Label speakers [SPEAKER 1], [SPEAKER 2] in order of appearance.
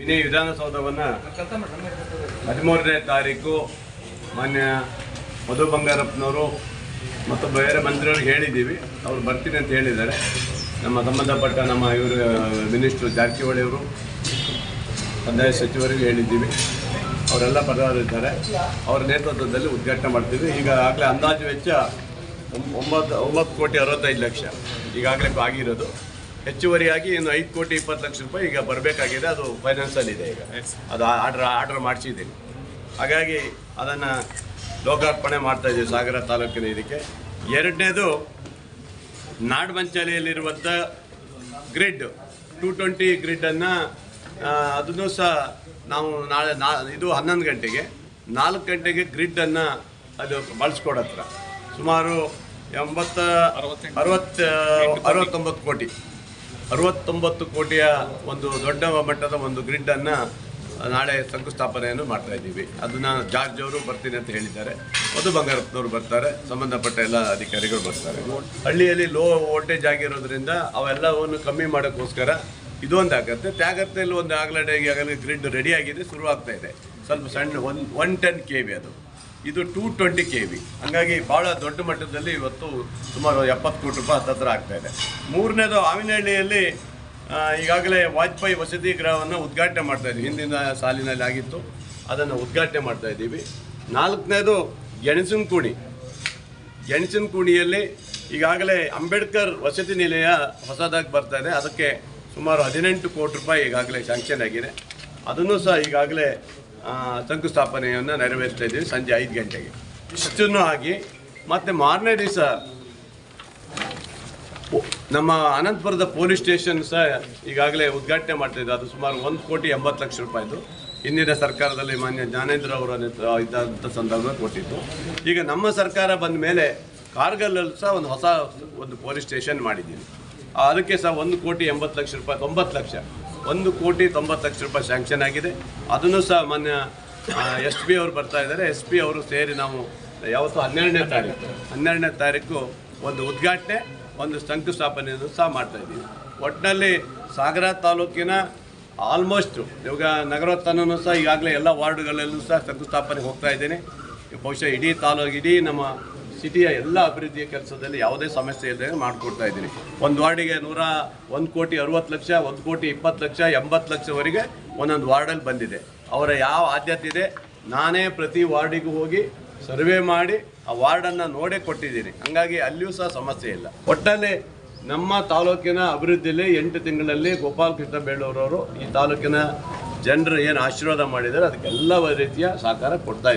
[SPEAKER 1] Mini ವಿಧಾನಸೌಧವನ್ನು ಹದಿಮೂರನೇ ತಾರೀಕು ಮಾನ್ಯ ಮಧು ಬಂಗಾರಪ್ಪನವರು ಮತ್ತು ಬೇರೆ ಮಂತ್ರಿಯವ್ರಿಗೆ ಹೇಳಿದ್ದೀವಿ. ಅವರು ಬರ್ತೀನಿ ಅಂತ ಹೇಳಿದ್ದಾರೆ. ನಮ್ಮ ಸಂಬಂಧಪಟ್ಟ ನಮ್ಮ ಇವರು, ಮಿನಿಸ್ಟ್ರು ಜಾರಕಿಹೊಳಿ ಅವರು, ಕಂದಾಯ ಸಚಿವರಿಗೆ ಹೇಳಿದ್ದೀವಿ. ಅವರೆಲ್ಲ ಬರೋರಿದ್ದಾರೆ ಅವರ ನೇತೃತ್ವದಲ್ಲಿ ಉದ್ಘಾಟನೆ ಮಾಡ್ತೀವಿ. ಈಗ ಆಗಲೇ ಅಂದಾಜು ವೆಚ್ಚ ಒಂಬ- ಒಂಬತ್ತು ಒಂಬತ್ತು ಕೋಟಿ ಅರವತ್ತೈದು ಲಕ್ಷ. ಈಗಾಗಲೇ ಆಗಿರೋದು ಹೆಚ್ಚುವರಿಯಾಗಿ ಇನ್ನು ಐದು ಕೋಟಿ ಇಪ್ಪತ್ತು ಲಕ್ಷ ರೂಪಾಯಿ ಈಗ ಬರಬೇಕಾಗಿದೆ. ಅದು ಫೈನಾನ್ಸಲ್ಲಿ ಇದೆ ಈಗ. ಅದು ಆರ್ಡ್ರ್ ಆರ್ಡ್ರ್ ಮಾಡಿಸಿದ್ದೀನಿ. ಹಾಗಾಗಿ ಅದನ್ನು ಲೋಕಾರ್ಪಣೆ ಮಾಡ್ತಾ ಇದ್ದೀವಿ ಸಾಗರ ತಾಲೂಕಿನ ಇದಕ್ಕೆ. ಎರಡನೇದು ನಾಡಮಂಚಲಿಯಲ್ಲಿರುವಂಥ ಗ್ರಿಡ್ ಟು ಟ್ವೆಂಟಿ ಗ್ರಿಡ್ಡನ್ನು ಅದನ್ನು ಸಹ ನಾವು ನಾಳೆ ನಾ ಇದು ಹನ್ನೊಂದು ಗಂಟೆಗೆ ನಾಲ್ಕು ಗಂಟೆಗೆ ಗ್ರಿಡ್ಡನ್ನು ಅದು ಬಳಸ್ಕೊಡತ್ರ ಸುಮಾರು ಎಂಬತ್ತ ಅರವತ್ತ ಅರವತ್ತೊಂಬತ್ತು ಕೋಟಿ. ಅರವತ್ತೊಂಬತ್ತು ಕೋಟಿಯ ಒಂದು ದೊಡ್ಡ ಮಟ್ಟದ ಒಂದು ಗ್ರಿಡ್ಡನ್ನು ನಾಳೆ ಶಂಕುಸ್ಥಾಪನೆಯನ್ನು ಮಾಡ್ತಾ ಇದ್ದೀವಿ. ಅದನ್ನು ಜಾರ್ಜ್ ಅವರು ಬರ್ತೀನಿ ಅಂತ ಹೇಳಿದ್ದಾರೆ. ಮಧು ಬಂಗಾರಪ್ಪನವರು ಬರ್ತಾರೆ. ಸಂಬಂಧಪಟ್ಟ ಎಲ್ಲ ಅಧಿಕಾರಿಗಳು ಬರ್ತಾರೆ. ಹಳ್ಳಿಯಲ್ಲಿ ಲೋ ವೋಲ್ಟೇಜ್ ಆಗಿರೋದ್ರಿಂದ ಅವೆಲ್ಲವನ್ನು ಕಮ್ಮಿ ಮಾಡೋಕ್ಕೋಸ್ಕರ ಇದೊಂದು ಆಗತ್ತೆ ತ್ಯಾಗತ್ತೆಯಲ್ಲಿ ಒಂದು ಆಗಲೇ ಈಗಾಗಲೇ ಗ್ರಿಡ್ ರೆಡಿಯಾಗಿದೆ ಶುರುವಾಗ್ತಾ ಶುರು ಇದೆ. ಸ್ವಲ್ಪ ಸಣ್ಣ one one ten K V ಅದು. ಇದು ಟೂ ಟ್ವೆಂಟಿ ಕೆ ವಿ ಹಂಗಾಗಿ ಭಾಳ ದೊಡ್ಡ ಮಟ್ಟದಲ್ಲಿ ಇವತ್ತು ಸುಮಾರು ಎಪ್ಪತ್ತು ಕೋಟಿ ರೂಪಾಯಿ ಹತ್ತತ್ರ ಆಗ್ತಾ ಇದೆ. ಮೂರನೇದು ಆವಿನಹಳ್ಳಿಯಲ್ಲಿ ಈಗಾಗಲೇ ವಾಜಪೇಯಿ ವಸತಿ ಗೃಹವನ್ನು ಉದ್ಘಾಟನೆ ಮಾಡ್ತಾ ಇದ್ದೀವಿ ಹಿಂದಿನ ಸಾಲಿನಲ್ಲಿ ಆಗಿತ್ತು. ಅದನ್ನು ಉದ್ಘಾಟನೆ ಮಾಡ್ತಾ ಇದ್ದೀವಿ. ನಾಲ್ಕನೇದು ಗೆಣಸಿನಕುಣಿ. ಗೆಣಸಿನಕುಣಿಯಲ್ಲಿ ಈಗಾಗಲೇ ಅಂಬೇಡ್ಕರ್ ವಸತಿ ನಿಲಯ ಹೊಸದಾಗಿ ಬರ್ತಾ ಇದೆ. ಅದಕ್ಕೆ ಸುಮಾರು ಹದಿನೆಂಟು ಕೋಟಿ ರೂಪಾಯಿ ಈಗಾಗಲೇ ಸ್ಯಾಂಕ್ಷನ್ ಆಗಿದೆ. ಅದನ್ನು ಸಹ ಈಗಾಗಲೇ ಶಂಕುಸ್ಥಾಪನೆಯನ್ನು ನೆರವೇರಿಸ್ತಾ ಇದ್ದೀವಿ ಸಂಜೆ ಐದು ಗಂಟೆಗೆ. ಇಷ್ಟನ್ನು ಆಗಿ ಮತ್ತು ಮಾರನೇ ದಿವಸ ನಮ್ಮ ಅನಂತಪುರದ ಪೊಲೀಸ್ ಸ್ಟೇಷನ್ ಸಹ ಈಗಾಗಲೇ ಉದ್ಘಾಟನೆ ಮಾಡ್ತಾಯಿದ್ದು ಅದು ಸುಮಾರು ಒಂದು ಕೋಟಿ ಎಂಬತ್ತು ಲಕ್ಷ ರೂಪಾಯಿದು ಹಿಂದಿನ ಸರ್ಕಾರದಲ್ಲಿ ಮಾನ್ಯ ಜ್ಞಾನೇಂದ್ರ ಅವರ ಇದ್ದಂಥ ಸಂದರ್ಭ ಕೊಟ್ಟಿತ್ತು ಈಗ ನಮ್ಮ ಸರ್ಕಾರ ಬಂದ ಮೇಲೆ ಕಾರ್ಗಲ್ಲಲ್ಲಿ ಸಹ ಒಂದು ಹೊಸ ಒಂದು ಪೊಲೀಸ್ ಸ್ಟೇಷನ್ ಮಾಡಿದ್ದೀವಿ. ಆ, ಅದಕ್ಕೆ ಸಹ ಒಂದು ಕೋಟಿ ಎಂಬತ್ತು ಲಕ್ಷ ರೂಪಾಯಿ, ತೊಂಬತ್ತು ಲಕ್ಷ. ಒಂದು ಕೋಟಿ ತೊಂಬತ್ತು ಲಕ್ಷ ರೂಪಾಯಿ ಸ್ಯಾಂಕ್ಷನ್ ಆಗಿದೆ. ಅದನ್ನು ಸಹ ಮಾನ್ಯ ಎಸ್ ಪಿ ಅವರು ಬರ್ತಾ ಇದ್ದಾರೆ. ಎಸ್ ಪಿ ಅವರು ಸೇರಿ ನಾವು ಯಾವತ್ತು ಹನ್ನೆರಡನೇ ತಾರೀಕು ಹನ್ನೆರಡನೇ ತಾರೀಕು ಒಂದು ಉದ್ಘಾಟನೆ, ಒಂದು ಶಂಕುಸ್ಥಾಪನೆಯನ್ನು ಸಹ ಮಾಡ್ತಾ ಇದ್ದೀವಿ. ಒಟ್ಟಿನಲ್ಲಿ ಸಾಗರ ತಾಲೂಕಿನ ಆಲ್ಮೋಸ್ಟ್ ಇವಾಗ ನಗರೋತ್ತನೂ ಸಹ ಈಗಾಗಲೇ ಎಲ್ಲ ವಾರ್ಡ್ಗಳಲ್ಲೂ ಸಹ ಶಂಕುಸ್ಥಾಪನೆಗೆ ಹೋಗ್ತಾ ಇದ್ದೀನಿ. ಬಹುಶಃ ಇಡೀ ತಾಲೂಕು ಇಡೀ ನಮ್ಮ ಸಿಟಿಯ ಎಲ್ಲ ಅಭಿವೃದ್ಧಿಯ ಕೆಲಸದಲ್ಲಿ ಯಾವುದೇ ಸಮಸ್ಯೆ ಇಲ್ಲದೆ ಮಾಡಿಕೊಡ್ತಾ ಇದ್ದೀನಿ. ಒಂದು ವಾರ್ಡಿಗೆ ನೂರ ಒಂದು ಕೋಟಿ ಅರುವತ್ತು ಲಕ್ಷ, ಒಂದು ಕೋಟಿ ಇಪ್ಪತ್ತು ಲಕ್ಷ, ಎಂಬತ್ತು ಲಕ್ಷವರೆಗೆ ಒಂದೊಂದು ವಾರ್ಡಲ್ಲಿ ಬಂದಿದೆ. ಅವರ ಯಾವ ಆದ್ಯತೆ ಇದೆ, ನಾನೇ ಪ್ರತಿ ವಾರ್ಡಿಗೂ ಹೋಗಿ ಸರ್ವೆ ಮಾಡಿ ಆ ವಾರ್ಡನ್ನು ನೋಡೇ ಕೊಟ್ಟಿದ್ದೀನಿ. ಹಂಗಾಗಿ ಅಲ್ಲಿಯೂ ಸಹ ಸಮಸ್ಯೆ ಇಲ್ಲ. ಒಟ್ಟಲ್ಲಿ ನಮ್ಮ ತಾಲೂಕಿನ ಅಭಿವೃದ್ಧಿಯಲ್ಲಿ ಎಂಟು ತಿಂಗಳಲ್ಲಿ ಗೋಪಾಲ್ ಕೃಷ್ಣ ಬೇಳೂರವರು ಈ ತಾಲೂಕಿನ ಜನರು ಏನು ಆಶೀರ್ವಾದ ಮಾಡಿದ್ದಾರೆ, ಅದಕ್ಕೆಲ್ಲ ರೀತಿಯ ಸಹಕಾರ ಕೊಡ್ತಾ